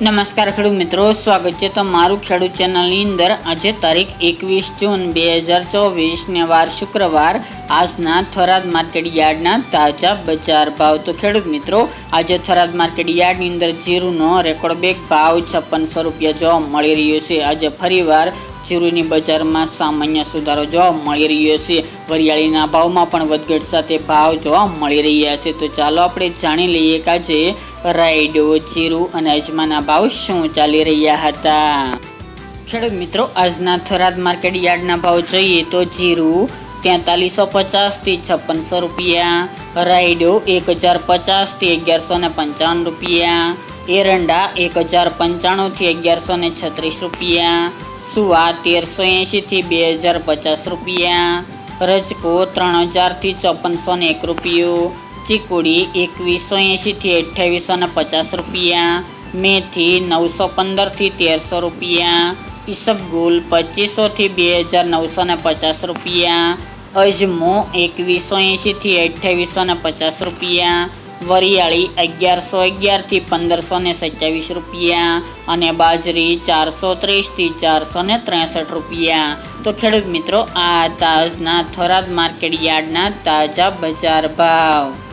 નમસ્કાર ખેડૂત મિત્રો, સ્વાગત છે તમારું ખેડૂત ચેનલની અંદર આજે તારીખ એકવીસ જૂન બે હજાર ચોવીસને વાર શુક્રવાર, આજના થરાદ માર્કેટ યાર્ડના તાજા બજાર ભાવ. તો ખેડૂત મિત્રો, આજે થરાદ માર્કેટ યાર્ડની અંદર જીરુનો રેકોર્ડ બેક ભાવ છપ્પનસો રૂપિયા જોવા મળી રહ્યો છે. આજે ફરીવાર જીરુની બજારમાં સામાન્ય સુધારો જોવા મળી રહ્યો છે. વરિયાળીના ભાવમાં પણ વધઘટ સાથે ભાવ જોવા મળી રહ્યા છે. તો ચાલો આપણે જાણી લઈએ કે આજે રાયડો જીરું અને અજમાના ભાવ શું ચાલી રહ્યા હતા. ખેડૂત મિત્રો, આજના થરાદ માર્કેટ યાર્ડના ભાવ જોઈએ તો જીરું તેતાલીસો પચાસથી છપ્પનસો રૂપિયા રાયડો એક હજાર પચાસથી અગિયારસો ને પંચાવન રૂપિયા, એરંડા એક હજાર પંચાણુંથી અગિયારસો ને છત્રીસ રૂપિયા સુવા તેરસો એંશીથી બે હજાર પચાસ રૂપિયા. રજકો ત્રણ હજારથી ચોપનસો ને એક રૂપિયું. ચીકુડી એકવીસો એંશીથી અઠ્યાવીસો ને પચાસ રૂપિયા. મેથી નવસો પંદરથી તેરસો રૂપિયા. ઈસબગુલ પચીસોથી બે હજાર નવસો ને પચાસ રૂપિયા. અજમો એકવીસો એંશીથી અઠ્યાવીસો ને પચાસ રૂપિયા. વરિયાળી અગિયારસો અગિયારથી પંદરસો ને સત્યાવીસ રૂપિયા અને બાજરી ચારસો ત્રીસથી ચારસો ને ત્રેસઠ રૂપિયા. તો ખેડૂત મિત્રો, આ તાજના થરાદ માર્કેટ યાર્ડના તાજા બજાર ભાવ.